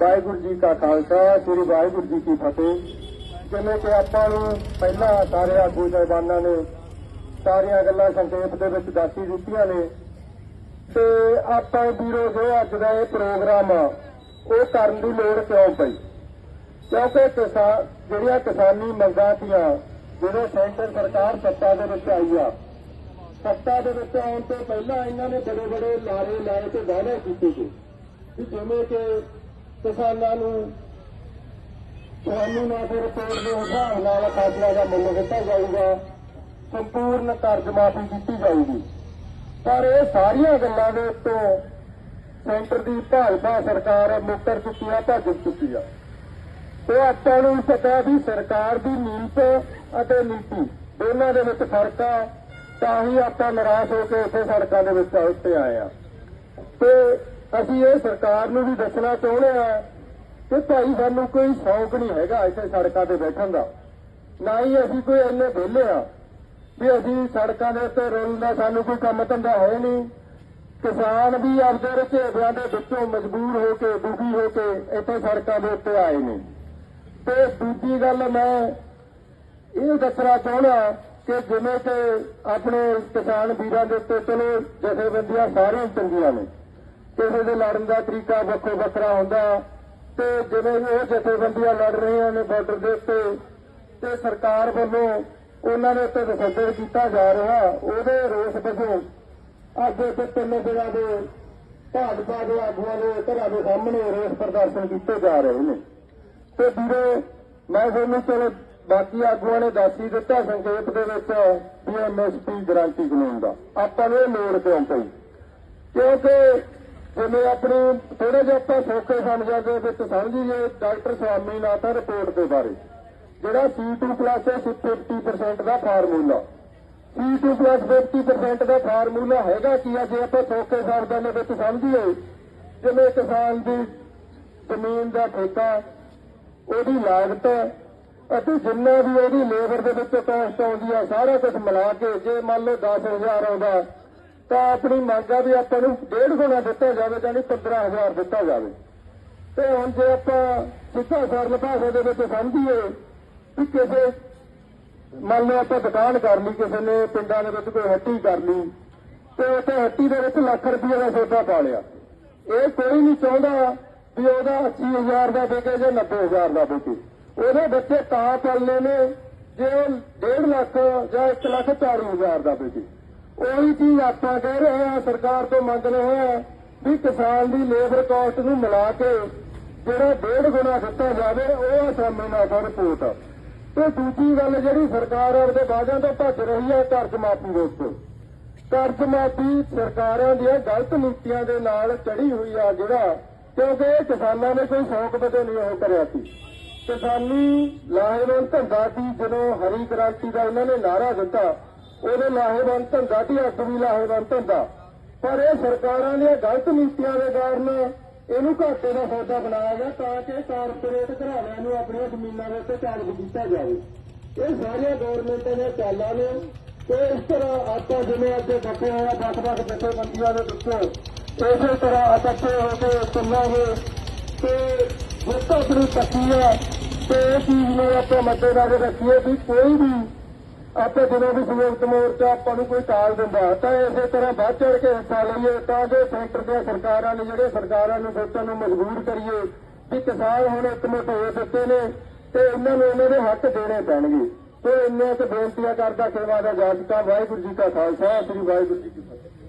ਵਾਹਿਗੁਰੂ ਜੀ ਕਾ ਖਾਲਸਾ, ਸ੍ਰੀ ਵਾਹਿਗੁਰੂ ਜੀ ਕੀ ਫਤਿਹ। ਜਿਵੇਂ ਕਿ ਆਪਾਂ ਨੂੰ ਪਹਿਲਾਂ ਸਾਰੇ ਆਗੂ ਸਾਹਿਬਾਨਾਂ ਨੇ ਸਾਰੀਆਂ ਗੱਲਾਂ ਸੰਖੇਪ ਦੇ ਵਿੱਚ ਦੱਸੀ ਦਿੱਤੀਆਂ ਨੇ। ਤੇ ਆਪਾਂ ਵੀਰੋ, ਜੋ ਅੱਜ ਦਾ ਇਹ ਪ੍ਰੋਗਰਾਮ ਆ, ਉਹ ਕਰਨ ਦੀ ਲੋੜ ਕਿਉਂ ਪਈ? ਕਿਉਂਕਿ ਕਿਸਾਨ ਜਿਹੜੀਆਂ ਕਿਸਾਨੀ ਮੰਗਾਂ ਤੀਆਂ ਜਦੋਂ ਸੈਂਟਰ ਸਰਕਾਰ ਸੱਤਾ ਦੇ ਵਿੱਚ ਆਈ ਆ, ਸੱਤਾ ਦੇ ਵਿੱਚ ਆਉਣ ਤੋਂ ਪਹਿਲਾਂ ਇਹਨਾਂ ਨੇ ਬੜੇ ਬੜੇ ਲਾਰੇ ਲਾਏ ਤੇ ਵਾਅਦੇ ਕੀਤੇ ਸੀ। ਜਿਵੇਂ ਕਿ ਕਿਸਾਨਾਂ ਨੂੰ ਤੁਹਾਨੂੰ ਨਾ ਫਿਰ ਰਿਪੋਰਟ ਦੇ ਹਿਸਾਬ ਨਾਲ ਫਸਲਾਂ ਦਾ ਮੁੱਲ ਦਿੱਤਾ ਜਾਊਗਾ, ਸੰਪੂਰਨ ਕਰਜ਼ ਮਾਫੀ ਕੀਤੀ ਜਾਊਗੀ। ਪਰ ਇਹ ਸਾਰੀਆਂ ਗੱਲਾਂ ਦੇ ਉੱਤੋਂ ਸੈਂਟਰ ਦੀ ਭਾਜਪਾ ਸਰਕਾਰ ਮੁੱਕਰ ਚੁੱਕੀ ਆ, ਭੱਜ ਚੁੱਕੀ ਆ। ਤੇ ਆਪਾਂ ਨੂੰ ਪਤਾ ਵੀ ਸਰਕਾਰ ਦੀ ਨੀਤ ਅਤੇ ਨੀਤੀ, ਦੋਨਾਂ ਦੇ ਵਿੱਚ ਫ਼ਰਕ ਆ, ਤਾਂ ਹੀ ਆਪਾਂ ਨਿਰਾਸ਼ ਹੋ ਕੇ ਇੱਥੇ ਸੜਕਾਂ ਦੇ ਵਿੱਚ ਉੱਤੇ ਆਏ ਆ। ਤੇ ਅਸੀਂ ਇਹ ਸਰਕਾਰ ਨੂੰ ਵੀ ਦੱਸਣਾ ਚਾਹੁੰਦੇ ਆ ਕਿ ਭਾਈ ਸਾਨੂੰ ਕੋਈ ਸ਼ੌਕ ਨਹੀਂ ਹੈਗਾ ਇੱਥੇ ਸੜਕਾਂ ਤੇ ਬੈਠਣ ਦਾ। ਨਾ ਹੀ ਅਸੀਂ ਕੋਈ ਇੰਨੇ ਵਿਹਲੇ ਆ ਵੀ ਅਸੀਂ ਸੜਕਾਂ ਦੇ ਉੱਤੇ ਰੋਣ ਦਾ ਸਾਨੂੰ ਕੋਈ ਕੰਮ ਧੰਦਾ ਹੈ ਨਹੀਂ। ਕਿਸਾਨ ਵੀ ਆਪਦੇ ਰੁਝੇਵਿਆਂ ਦੇ ਵਿੱਚੋਂ ਮਜਬੂਰ ਹੋ ਕੇ, ਦੁਖੀ ਹੋ ਕੇ ਇੱਥੇ ਸੜਕਾਂ ਦੇ ਉੱਤੇ ਆਏ ਨੇ। ਤੇ ਦੂਜੀ ਗੱਲ ਮੈਂ ਇਹ ਦੱਸਣਾ ਚਾਹੁੰਦਾ ਕਿ ਜਿਵੇਂ ਕਿ ਆਪਣੇ ਕਿਸਾਨ ਵੀਰਾਂ ਦੇ ਉੱਤੇ ਚਲੋ ਜਥੇਬੰਦੀਆਂ ਸਾਰੀਆਂ ਚੰਗੀਆਂ ਨੇ। ਕਿਸੇ ਦੇ ਲੜਨ ਦਾ ਤਰੀਕਾ ਵੱਖੋ ਵੱਖਰਾ ਹੁੰਦਾ ਤੇ ਜਿਵੇਂ ਉਹ ਜਥੇਬੰਦੀਆਂ ਲੜ ਰਹੀਆਂ ਨੇ ਬਾਰਡਰ ਦੇ ਉੱਤੇ, ਤੇ ਸਰਕਾਰ ਵੱਲੋਂ ਉਹਨਾਂ ਦੇ ਉੱਤੇ ਤਸੱਦਦ ਕੀਤਾ ਜਾ ਰਿਹਾ ਉਹਦੇ ਰੋਸ ਵਜੋਂ ਅੱਜ ਇੱਥੇ ਤਿੰਨ ਦਿਨਾਂ ਦੇ ਭਾਜਪਾ ਦੇ ਆਗੂਆਂ ਦੇ ਘਰਾਂ ਦੇ ਸਾਹਮਣੇ ਰੋਸ ਪ੍ਰਦਰਸ਼ਨ ਕੀਤੇ ਜਾ ਰਹੇ ਨੇ। ਤੇ ਵੀਰੇ, ਮੈਂ ਤੁਹਾਨੂੰ ਚਲੋ ਬਾਕੀ ਆਗੂਆਂ ਨੇ ਦੱਸ ਹੀ ਦਿੱਤਾ, ਸੰਖੇਪ ਦੇ ਵਿੱਚ ਵੀ ਐਮਐਸਪੀ ਗਾਰੰਟੀ ਕਾਨੂੰਨ ਦਾ। ਆਪਾਂ ਨੂੰ ਇਹ ਲੋੜ ਕਿਉਂ ਪਈ? ਕਿਉਂਕਿ ਜਿਵੇਂ ਆਪਣੀ ਥੋੜੇ ਜਿਹਾ ਆਪਾਂ ਫੋਕੇ ਸਮਝਾਂ ਦੇ ਵਿੱਚ ਸਮਝੀਏ ਡਾਕਟਰ ਸਵਾਮੀ ਸਵਾਮੀਨਾਥਨ ਰਿਪੋਰਟ ਦੇ ਬਾਰੇ, ਜਿਹੜਾ C2 ਪਲੱਸ ਹੈ 50% ਦਾ ਫਾਰਮੂਲਾ। C2 ਪਲੱਸ 50% ਦਾ ਫਾਰਮੂਲਾ ਹੈਗਾ ਕੀ ਆ, ਜੇ ਆਪਾਂ ਫੋਕੇ ਸ਼ਬਦਾਂ ਦੇ ਵਿੱਚ ਸਮਝੀਏ ਜਿਵੇਂ ਕਿਸਾਨ ਦੀ ਜ਼ਮੀਨ ਦਾ ਠੇਕਾ, ਉਹਦੀ ਲਾਗਤ ਅਤੇ ਜਿੰਨਾ ਵੀ ਉਹਦੀ ਲੇਬਰ ਦੇ ਵਿੱਚ ਕਾਸਟ ਆਉਂਦੀ ਆ, ਸਾਰਾ ਕੁਝ ਮਿਲਾ ਕੇ, ਜੇ ਮੰਨ ਲਓ 10000 ਆਉਂਦਾ ਤਾਂ ਆਪਣੀ ਮੰਗ ਆ ਵੀ ਆਪਾਂ ਨੂੰ ਡੇਢ ਗੁਣਾ ਦਿੱਤਾ ਜਾਵੇ ਜਾਨੀ 15000 ਦਿੱਤਾ ਜਾਵੇ। ਤੇ ਹੁਣ ਜੇ ਆਪਾਂ ਸਿੱਧਾ ਸਰਲ ਭਾਸ਼ਾ ਦੇ ਵਿੱਚ ਸਮਝੀਏ ਕਿ ਕਿਸੇ, ਮੰਨ ਲਓ ਆਪਾਂ ਦੁਕਾਨ ਕਰ ਲਈ, ਕਿਸੇ ਨੇ ਪਿੰਡਾਂ ਦੇ ਵਿੱਚ ਕੋਈ ਹੱਟੀ ਕਰ ਲਈ, ਤੇ ਉੱਥੇ ਹੱਟੀ ਦੇ ਵਿੱਚ ਲੱਖ ਰੁਪਏ ਦਾ ਸੌਦਾ ਪਾ ਲਿਆ। ਇਹ ਕੋਈ ਨਹੀਂ ਚਾਹੁੰਦਾ ਵੀ ਉਹਦਾ 80000 ਦਾ ਵਿਕੇ ਜਾਂ 90000 ਦਾ ਵਿਕੇ। ਉਹਦੇ ਬੱਚੇ ਤਾਂ ਚੱਲਨੇ ਨੇ ਜੇ ਉਹ 1.5 ਲੱਖ ਜਾਂ 1 ਲੱਖ 40000 ਦਾ ਵਿਕੇ। ਉਹੀ ਚੀਜ਼ ਆਪਾਂ ਕਹਿ ਰਹੇ ਹਾਂ, ਸਰਕਾਰ ਤੋਂ ਮੰਗ ਰਹੇ ਹਾਂ ਵੀ ਕਿਸਾਨ ਦੀ ਲੇਬਰ ਕਾਸਟ ਨੂੰ ਮਿਲਾ ਕੇ ਜਿਹੜਾ ਡੇਢ ਗੁਣਾ ਦਿੱਤਾ ਜਾਵੇ, ਉਹ ਅਸਾਮੀ ਨਾਲ ਰਿਪੋਰਟ। ਤੇ ਦੂਜੀ ਗੱਲ ਜਿਹੜੀ ਸਰਕਾਰ ਆਪਦੇ ਵਾਅਦਿਆਂ ਤੋਂ ਭੱਜ ਰਹੀ ਹੈ, ਕਰਜ਼ ਮਾਫੀ ਦੇ ਉੱਤੇ। ਕਰਜ਼ ਮਾਫੀ ਸਰਕਾਰਾਂ ਦੀਆਂ ਗਲਤ ਨੀਤੀਆਂ ਦੇ ਨਾਲ ਚੜੀ ਹੋਈ ਆ ਜਿਹੜਾ, ਕਿਉਂਕਿ ਇਹ ਕਿਸਾਨਾਂ ਨੇ ਕੋਈ ਸ਼ੌਕ ਵਜੋਂ ਨਹੀਂ ਉਹ ਕਰਿਆ ਸੀ। ਕਿਸਾਨੀ ਲਾਹੇਵੰਦ ਧੰਦਾ ਸੀ, ਜਦੋਂ ਹਰੀ ਕ੍ਰਾਂਤੀ ਦਾ ਇਹਨਾਂ ਨੇ ਨਾਰਾ ਦਿੱਤਾ ਉਹਦੇ ਲਾਹੇਵੰਦ ਧੰਦਾ ਦੀ ਅੱਗ ਵੀ ਲਾਹੇਵੰਦ ਧੰਦਾ। ਪਰ ਇਹ ਸਰਕਾਰਾਂ ਦੀਆਂ ਗਲਤ ਨੀਤੀਆਂ ਦੇ ਕਾਰਨ ਇਹਨੂੰ ਘਾਟੇ ਦਾ ਸੌਦਾ ਬਣਾਇਆ ਗਿਆ ਤਾਂ ਕਿ ਕਾਰਪੋਰੇਟ ਘਰਾਣਿਆਂ ਨੂੰ ਆਪਣੀਆਂ ਜ਼ਮੀਨਾਂ ਦੇ ਉੱਤੇ ਕੀਤਾ ਜਾਵੇ। ਇਹ ਸਾਰੀਆਂ ਗਵਰਨਮੈਂਟਾਂ ਦੀਆਂ ਚਾਲਾਂ ਨੇ ਤੇ ਇਸ ਤਰ੍ਹਾਂ ਆਪਾਂ ਜਿਵੇਂ ਅੱਜ ਇਕੱਠੇ ਹੋਇਆ ਵੱਖ-ਵੱਖ ਜਥੇਬੰਦੀਆਂ ਦੇ ਵਿੱਚੋਂ ਇਸੇ ਤਰ੍ਹਾਂ ਇਕੱਠੇ ਹੋ ਕੇ ਚੱਲਾਂਗੇ। ਤੇ ਜਿੱਤ ਆਪਣੀ ਤੱਕੀ ਹੈ, ਤੇ ਇਹ ਚੀਜ਼ ਨੂੰ ਆਪਾਂ ਮੱਦੇਨਜ਼ਰ ਰੱਖੀਏ ਵੀ ਕੋਈ ਵੀ ਆਪੇ ਜਦੋਂ ਵੀ ਸੰਯੁਕਤ ਮੋਰਚਾ ਆਪਾਂ ਨੂੰ ਕੋਈ ਟਾਲ ਦਿੰਦਾ। ਤਾਂ ਇਸੇ ਤਰ੍ਹਾਂ ਵੱਧ ਚੜ ਕੇ ਹਿੱਸਾ ਲਈਏ ਤਾਂ ਜੋ ਸੈਂਟਰ ਦੀਆਂ ਸਰਕਾਰਾਂ ਨੇ ਜਿਹੜੇ ਸਰਕਾਰਾਂ ਨੂੰ ਸੋਚਣ ਨੂੰ ਮਜਬੂਰ ਕਰੀਏ ਕਿ ਕਿਸਾਨ ਹੁਣ ਇਕਮੁੱਠ ਹੋ ਦਿੱਤੇ ਨੇ ਤੇ ਇਹਨਾਂ ਨੂੰ ਇਹਨਾਂ ਦੇ ਹੱਕ ਦੇਣੇ ਪੈਣਗੇ। ਤੇ ਇੰਨੇ ਕੁ ਬੇਨਤੀਆਂ ਕਰਦਾ ਸੇਵਾ ਦਾ ਜਾਜਕਾ ਵਾਹਿਗੁਰੂ ਜੀ ਕਾ ਖਾਲਸਾ, ਸ੍ਰੀ ਵਾਹਿਗੁਰੂ ਜੀ ਕੀ ਫਤਿਹ।